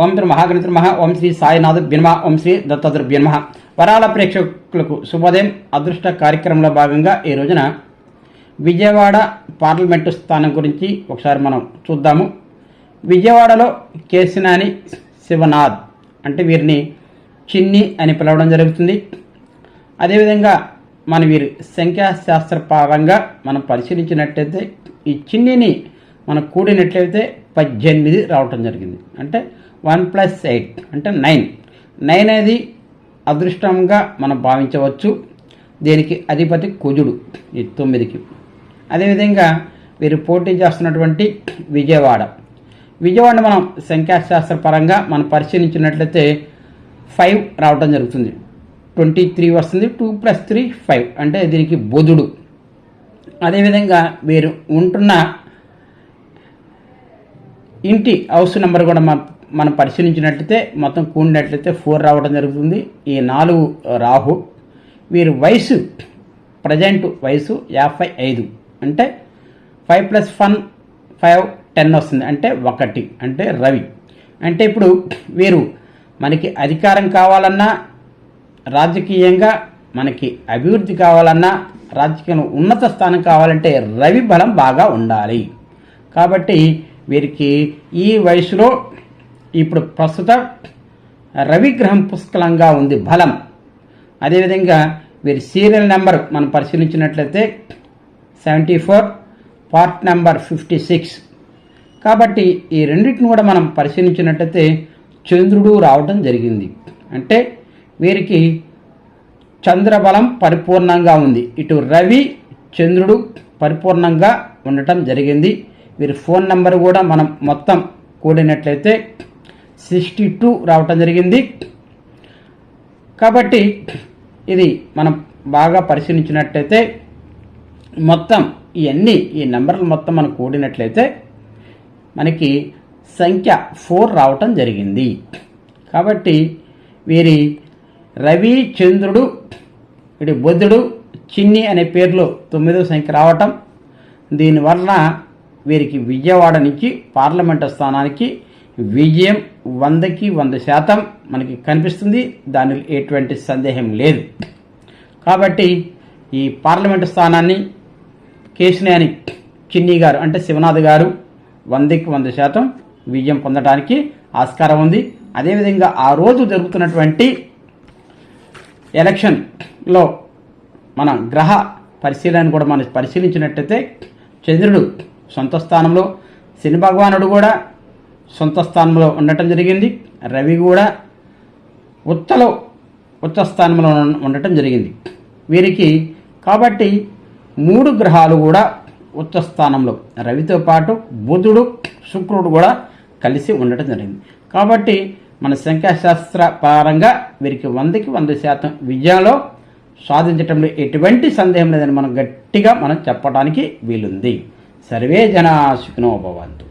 ఓం శ్రీ మహాగణిత ఓం శ్రీ సాయినాథ్ బిన్మ ఓం శ్రీ దత్తదుర్భ్యన్మ వరాల ప్రేక్షకులకు శుభోదయం. అదృష్ట కార్యక్రమంలో భాగంగా ఈ రోజున విజయవాడ పార్లమెంటు స్థానం గురించి ఒకసారి మనం చూద్దాము. విజయవాడలో కేసినాని శివనాథ్ అంటే వీరిని చిన్ని అని పిలవడం జరుగుతుంది. అదేవిధంగా మన వీరి సంఖ్యాశాస్త్రపరంగా మనం పరిశీలించినట్లయితే ఈ చిన్నిని మనం కూడినట్లయితే పద్దెనిమిది రావటం జరిగింది. అంటే వన్ ప్లస్ ఎయిట్ అంటే నైన్. నైన్ అనేది అదృష్టంగా మనం భావించవచ్చు. దీనికి అధిపతి కుజుడు ఈ తొమ్మిదికి. అదేవిధంగా వీరు పోటీ చేస్తున్నటువంటి విజయవాడ. విజయవాడ మనం సంఖ్యాశాస్త్ర పరంగా మనం పరిశీలించినట్లయితే ఫైవ్ రావటం జరుగుతుంది. ట్వంటీ త్రీ వస్తుంది టూ ప్లస్ త్రీ ఫైవ్ అంటే దీనికి బుధుడు. అదేవిధంగా వీరు ఉంటున్న ఇంటి హౌస్ నెంబర్ కూడా మనం మనం పరిశీలించినట్లయితే మొత్తం కూడినట్లయితే ఫోర్ రావడం జరుగుతుంది. ఈ నాలుగు రాహు. వీరి వయసు ప్రజెంట్ వయసు యాభై ఐదు. అంటే five plus one five ten వస్తుంది. అంటే ఒకటి అంటే రవి. అంటే ఇప్పుడు వీరు మనకి అధికారం కావాలన్నా రాజకీయంగా మనకి అభివృద్ధి కావాలన్నా రాజకీయంలో ఉన్నత స్థానం కావాలంటే రవి బలం బాగా ఉండాలి. కాబట్టి వీరికి ఈ వయసులో ఇప్పుడు ప్రస్తుత రవిగ్రహం పుష్కలంగా ఉంది బలం. అదేవిధంగా వీరి సీరియల్ నెంబర్ మనం పరిశీలించినట్లయితే seventy four part number fifty six. కాబట్టి ఈ రెండింటిని కూడా మనం పరిశీలించినట్లయితే చంద్రుడు రావడం జరిగింది. అంటే వీరికి చంద్రబలం పరిపూర్ణంగా ఉంది. ఇటు రవి చంద్రుడు పరిపూర్ణంగా ఉండటం జరిగింది. వీరి ఫోన్ నెంబర్ కూడా మనం మొత్తం కూడినట్లయితే సిక్స్టీ టూ రావటం జరిగింది. కాబట్టి ఇది మనం బాగా పరిశీలించినట్లయితే మొత్తం ఇవన్నీ ఈ నెంబర్లు మొత్తం మనం కూడినట్లయితే మనకి సంఖ్య ఫోర్ రావటం జరిగింది. కాబట్టి వీరి రవి చంద్రుడు ఇటు బుద్ధుడు చిన్ని అనే పేర్లు తొమ్మిదో సంఖ్య రావటం. దీనివల్ల వీరికి విజయవాడ నుంచి పార్లమెంటు స్థానానికి విజయం వందకి వంద శాతం మనకి కనిపిస్తుంది. దానిలో ఎటువంటి సందేహం లేదు. కాబట్టి ఈ పార్లమెంటు స్థానాన్ని కేశినేని చిన్ని గారు అంటే శివనాథ్ గారు వందకి వంద శాతం విజయం పొందడానికి ఆస్కారం ఉంది. అదేవిధంగా ఆ రోజు జరుగుతున్నటువంటి ఎలక్షన్లో మన గ్రహ పరిశీలన కూడా మనం పరిశీలించినట్టయితే చంద్రుడు సొంత స్థానంలో శని భగవానుడు కూడా సొంత స్థానంలో ఉండటం జరిగింది. రవి కూడా ఉత్తలో ఉచ్చ స్థానంలో ఉండటం జరిగింది. వీరికి కాబట్టి మూడు గ్రహాలు కూడా ఉచ్చ స్థానంలో. రవితో పాటు బుధుడు శుక్రుడు కూడా కలిసి ఉండటం జరిగింది. కాబట్టి మన సంఖ్యాశాస్త్ర పరంగా వీరికి వందకి వంద శాతం విజయంలో సాధించటంలో ఎటువంటి సందేహం లేదని మనం గట్టిగా మనం చెప్పడానికి వీలుంది. సర్వే జనా సుఖినో భవంతు.